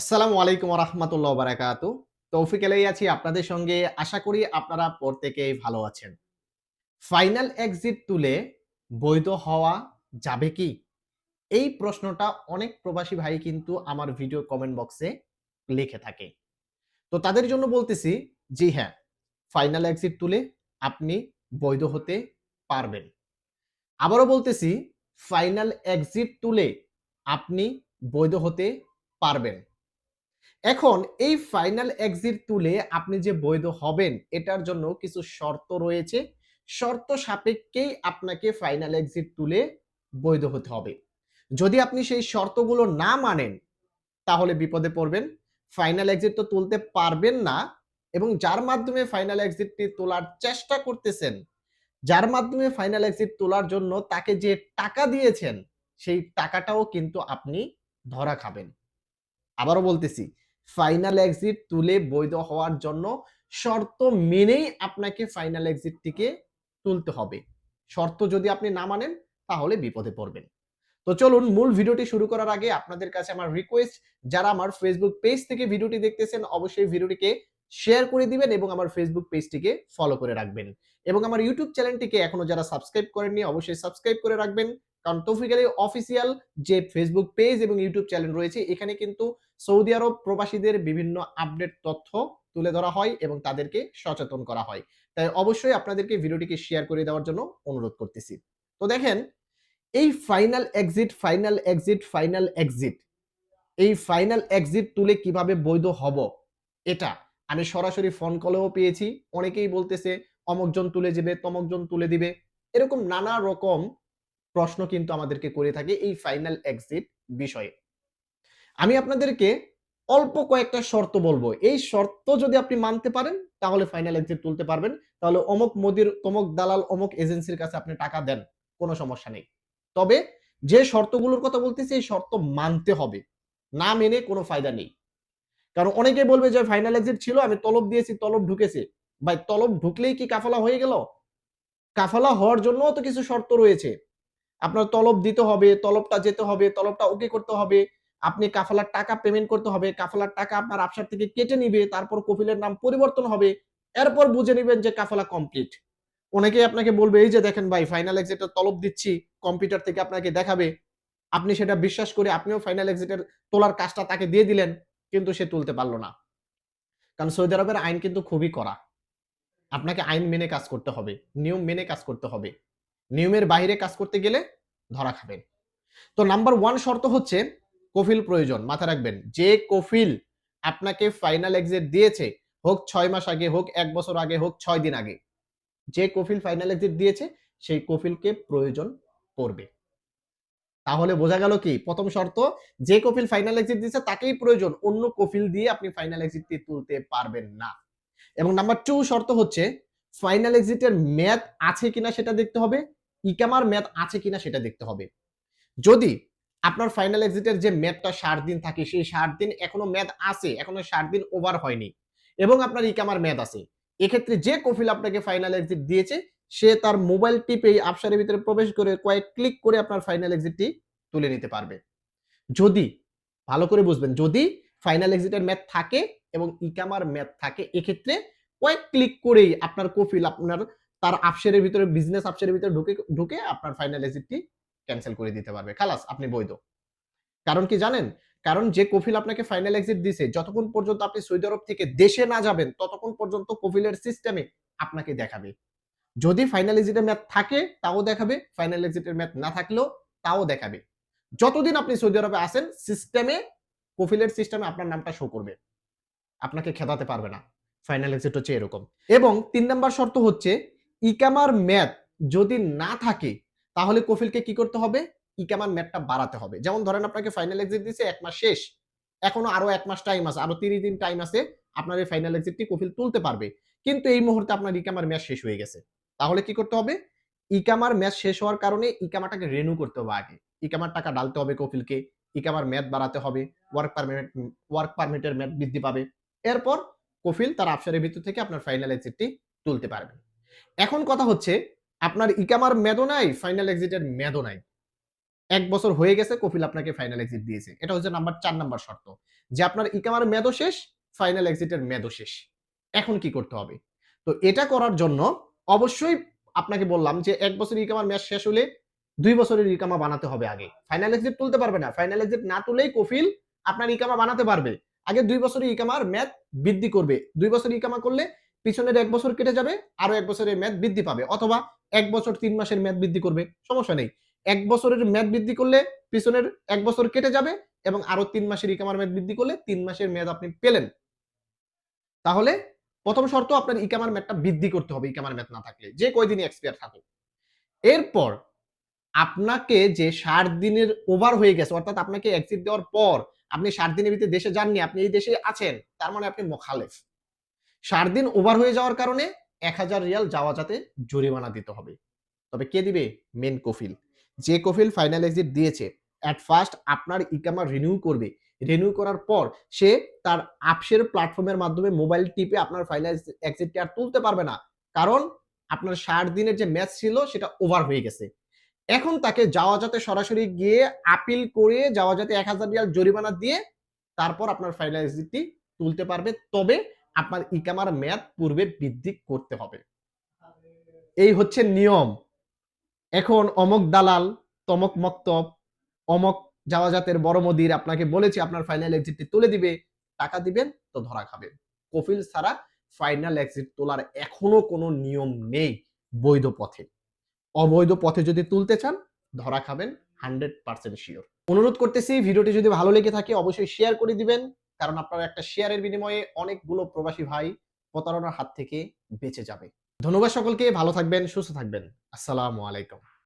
আসসালামু আলাইকুম রহমতুল্লাহ বারাকাতু তৌফিক এলাই আছি আপনাদের সঙ্গে। আশা করি আপনারা প্রত্যেকেই ভালো আছেন। ফাইনাল এক্সিট তুলে বৈধ হওয়া যাবে কি? এই প্রশ্নটা অনেক প্রবাসী ভাই কিন্তু আমার ভিডিও কমেন্ট বক্সে লিখে থাকে। তো তাদের জন্য বলতেছি, জি হ্যাঁ ফাইনাল এক্সিট তুলে আপনি বৈধ হতে পারবেন। আবারও বলতেছি, ফাইনাল এক্সিট তুলে আপনি বৈধ হতে পারবেন। এখন এই ফাইনাল এক্সিট তুলে আপনি যে বৈধ হবেন, এটার জন্য কিছু শর্ত রয়েছে। শর্ত সাপেক্ষেই আপনাকে ফাইনাল এক্সিট তুলে বৈধ হতে হবে। যদি আপনি সেই শর্তগুলো না মানেন, তাহলে বিপদে পড়বেন। ফাইনাল এক্সিট তো তুলতে পারবেন না এবং যার মাধ্যমে ফাইনাল এক্সিটটি তোলার চেষ্টা করতেছেন, যার মাধ্যমে ফাইনাল এক্সিট তোলার জন্য তাকে যে টাকা দিয়েছেন, সেই টাকাটাও কিন্তু আপনি ধরা খাবেন। আবারও বলতেছি ফাইনাল এক্সিট তুলে বৈধ হওয়ার জন্য শর্ত মেনেই আপনাকে ফাইনাল এক্সিটটিকে তুলতে হবে। শর্ত যদি আপনি না মানেন, তাহলে বিপদে পড়বেন। তো চলুন, মূল ভিডিওটি শুরু করার আগে আপনাদের কাছে আমার রিকোয়েস্ট যারা আমার ফেসবুক পেজ থেকে ভিডিওটি দেখতেছেন, অবশ্যই ভিডিওটিকে শেয়ার করে দিবেন এবং আমার ফেসবুক পেজটিকে ফলো করে রাখবেন। এবং আমার ইউটিউব চ্যানেলটিকে এখনও যারা সাবস্ক্রাইব করেননি, অবশ্যই সাবস্ক্রাইব করে রাখবেন। কারণ তৌফিক আলী অফিসিয়াল যে ফেসবুক পেজ এবং ইউটিউব চ্যানেল রয়েছে, এখানে কিন্তু সৌদি আরব প্রবাসীদের বিভিন্ন আপডেট তথ্য তুলে ধরা হয় এবং তাদেরকে সচেতন করা হয়। তাই অবশ্যই আপনাদেরকে ভিডিওটিকে শেয়ার করে দেওয়ার জন্য অনুরোধ করতেছি। তো দেখেন, এই final exit final exit final exit এই ফাইনাল এক্সিট তুলে কীভাবে বৈধ হব এটা আমি সরাসরি ফোন কলেও পেয়েছি। অনেকেই বলতেছে অমকজন তুলে যাবে তমকজন তুলে দিবে। এরকম নানা রকম প্রশ্ন কিন্তু আমাদেরকে করে থাকে এই ফাইনাল এক্সিট বিষয়ে। আমি আপনাদেরকে অল্প কয়েকটা শর্ত বলব। এই শর্ত যদি আপনি মানতে পারেন, তাহলে ফাইনাল এক্সিট তুলতে পারবেন। তাহলে অমুক মোদির তমক দালাল, অমুক এজেন্সির কাছে আপনি টাকা দেন, কোনো সমস্যা নেই। তবে যে শর্তগুলোর কথা বলতেছি, এই শর্ত মানতে হবে। না মেনে কোনো ফায়দা নেই। কারণ অনেকে বলবে যে ফাইনাল এক্সিট ছিল, আমি তলব দিয়েছি, তলব ঢুকেছে। ভাই, তলব ঢুকলেই কি কাফালা হয়ে গেল? কাফালা হওয়ার জন্য তো কিছু শর্ত রয়েছে। আপনার তলব দিতে হবে, তলবটা যেতে হবে, তলবটা ওকে করতে হবে। আপনি কাফালার টাকা পেমেন্ট করতে হবে, কাফালার টাকা আপনার আফসার থেকে কেটে নিবে, তারপর কফিলের নাম পরিবর্তন হবে, এরপর বুঝে নেবেন যে কাফালা কমপ্লিট অনেকেই আপনাকে বলবে, এই যে দেখেন ভাই ফাইনাল এক্সিটের তলব দিচ্ছি কম্পিউটার থেকে আপনাকে দেখাবে। আপনি সেটা বিশ্বাস করে আপনিও ফাইনাল এক্সিটের তোলার কাজটা তাকে দিয়ে দিলেন, কিন্তু সে তুলতে পারল না। কারণ সৌদি আরবের আইন কিন্তু খুবই কড়া। আপনাকে আইন মেনে কাজ করতে হবে, নিয়ম মেনে কাজ করতে হবে। নিয়মের বাইরে কাজ করতে গেলে ধরা খাবেন। তো নাম্বার ওয়ান শর্ত হচ্ছে কফিল প্রয়োজন মাথা রাখবেন। যে কফিল আপনাকে ফাইনাল এক্সিট দিয়েছে, হোক ছয় মাস আগে, হোক এক বছর আগে, হোক ছয় দিন আগে, যে কফিল ফাইনাল এক্সিট দিয়েছে, সেই কফিলকে প্রয়োজন পড়বে। তাহলে বোঝা গেল কি? প্রথম শর্ত, যে কফিল ফাইনাল এক্সিট দিয়েছে, তাকেই প্রয়োজন, অন্য কফিল দিয়ে আপনি ফাইনাল এক্সিটটি তুলতে পারবেন না। এবং নাম্বার টু শর্ত হচ্ছে ফাইনাল এক্সিটের মেয়াদ আছে কিনা সেটা দেখতে হবে, ইকামার মেয়াদ আছে কিনা সেটা দেখতে হবে। যদি আপনার ফাইনাল এক্সিটের যে মেয়াদটা ষাট দিন থাকে, সেই ষাট দিন এখনও মেয়াদ আছে, এখনও ষাট দিন ওভার হয়নি। এবং আপনার ইকামার মেয়াদ আছে। এক্ষেত্রে যে কফিল আপনাকে ফাইনাল এক্সিট দিয়েছে, সে তার মোবাইল টিপে আপসারের ভিতরে প্রবেশ করে কয়েক ক্লিক করে আপনার ফাইনাল এক্সিটটি তুলে নিতে পারবে। যদি, ভালো করে বুঝবেন, যদি ফাইনাল এক্সিটের ম্যাথ থাকে এবং ইকামার ম্যাথ থাকে, এক্ষেত্রে কয়েক ক্লিক করেই আপনার কফিল আপনার তার আপসারের ভিতরে বিজনেস আপসারের ভিতরে ঢুকে ঢুকে আপনার ফাইনাল এক্সিটটি ক্যান্সেল করে দিতে পারবে। খালাস, আপনি বৈধ। কারণ কি জানেন? কারণ যে কফিল আপনাকে ফাইনাল এক্সিট দিছে, যতক্ষণ পর্যন্ত আপনি সৌদি আরব থেকে দেশে না যাবেন, ততক্ষণ পর্যন্ত কফিলের সিস্টেমে আপনাকে দেখাবে। যদি ফাইনাল এক্সিটের ম্যাথ থাকে, তাও দেখাবে। ফাইনাল এক্সিটের ম্যাথ না থাকলেও তাও দেখাবে। যতদিন আপনি সৌদি আরবে আসেন সিস্টেমে কফিলের সিস্টেমে আপনার নামটা শো করবে। আপনাকে খেদাতে পারবে না। ফাইনাল এক্সিট হচ্ছে এরকম। এবং তিন নাম্বার শর্ত হচ্ছে, ইকামার ম্যাথ যদি না থাকে তাহলে কফিলকে কি করতে হবে? ইকামার ম্যাথটা বাড়াতে হবে। যেমন ধরেন আপনাকে ফাইনাল এক্সিট দিছে, এক মাস শেষ। এখনও আরও এক মাস টাইম আছে, আরও তিরিশ দিন টাইম আছে, আপনার এই ফাইনাল এক্সিটটি কফিল তুলতে পারবে। কিন্তু এই মুহূর্তে আপনার ইকামার ম্যাচ শেষ হয়ে গেছে। তাহলে কি করতে হবে? ইকামার ম্যাচ শেষ হওয়ার কারণে ইকামাটাকে রেনু করতে হবে আগে। ইকামার টাকা ডালতে হবে কফিলকে। ইকামার ম্যাথ বাড়াতে হবে। ওয়ার্ক পারমিট ওয়ার্ক পারমিটের ম্যাথ বৃদ্ধি পাবে। এরপর কফিল তার আফসারের ভিতর থেকে আপনার ফাইনাল এক্সিটটি তুলতে পারবে। এখন কথা হচ্ছে আপনার ইকামার মেদও নাই ফাইনাল এক্সিটের মেদও নাই। এক বছর হয়ে গেছে, কফিল আপনাকে ফাইনাল এক্সিট দিয়েছে। এটা হচ্ছে নাম্বার চার নাম্বার শর্ত। যে আপনার ইকামার মেয়াদও শেষ ফাইনাল এক্সিটের মেয়াদও শেষ। এখন কি করতে হবে? তো এটা করার জন্য অবশ্যই আপনাকে বললাম যে এক বছর ইকামার মেয়াদ শেষ হলে দুই বছরের ইকামা বানাতে হবে আগে। ফাইনাল এক্সিট তুলতে পারবে না। ফাইনাল এক্সিট না তুলেই কফিল আপনার ইকামা বানাতে পারবে। আগে দুই বছরের ইকামার মেয়াদ বৃদ্ধি করবে। দুই বছর ইকামা করলে পিছনের এক বছর কেটে যাবে আরও এক বছরের মেয়াদ বৃদ্ধি পাবে। অথবা এক বছর তিন মাসের মেয়াদ বৃদ্ধি করবে, সমস্যা নেই। এক বছরের মেয়াদ বৃদ্ধি করলে পিছনের এক বছর কেটে যাবে এবং আরও তিন মাসের ইকামার মেয়াদ বৃদ্ধি করলে তিন মাসের মেয়াদ আপনি পেলেন। তাহলে প্রথম শর্ত আপনার ইকামার মেয়াদটা বৃদ্ধি করতে হবে, ইকামার মেয়াদ না থাকলে। যে কয়দিনই এক্সপায়ার থাকুক। এরপর আপনাকে যে ষাট দিনের ওভার হয়ে গেছে, অর্থাৎ আপনাকে এক্সিট দেওয়ার পর আপনি ষাট দিনের ভিতরে দেশে যাননি, আপনি এই দেশে আছেন, তার মানে আপনি মোখালেফ। ষাট দিন ওভার হয়ে যাওয়ার কারণে এক হাজার রিয়াল যাওয়া যাতে জরিমানা দিতে হবে। তবে কে দিবে? মেন কফিল। যে কফিল ফাইনাল এক্সিট দিয়েছে অ্যাট ফার্স্ট আপনার ইকামা রিনিউ করবে। রিনিউ করার পর সে তার আপসের প্ল্যাটফর্মের মাধ্যমে মোবাইল টিপে আপনার ফাইনাল এক্সিটটি আর তুলতে পারবে না। কারণ আপনার ষাট দিনের যে ম্যাচ ছিল, সেটা ওভার হয়ে গেছে। এখন তাকে যাওয়া যাতে সরাসরি গিয়ে আপিল করে যাওয়া যাতে এক হাজার রিয়াল জরিমানা দিয়ে তারপর আপনার ফাইনাল এক্সিটটি তুলতে পারবে। তবে আপনার ইকামার মেয়াদ পূর্বে বৃদ্ধি করতে হবে। এই হচ্ছে নিয়ম। এখন অমক দালাল তমক মক্তব অমক জাওয়াজাতের বড় মদির আপনাকে বলেছে আপনার ফাইনাল এক্সিটটি তুলে দিবে টাকা দিবেন তো ধরা খাবেন কফিল ছাড়া ফাইনাল এক্সিট তোলার এখনও কোনো নিয়ম নেই বৈধ পথে। অবৈধ পথে যদি তুলতে চান ধরা খাবেন হান্ড্রেড পার্সেন্ট শিওর অনুরোধ করতেছি ভিডিওটি যদি ভালো লেগে থাকে অবশ্যই শেয়ার করে দিবেন। কারণ আপনার একটা শেয়ারের বিনিময়ে অনেকগুলো প্রবাসী ভাই প্রতারণার হাত থেকে বেঁচে যাবে। ধন্যবাদ সকলকে, ভালো থাকবেন, সুস্থ থাকবেন। আসসালামু আলাইকুম।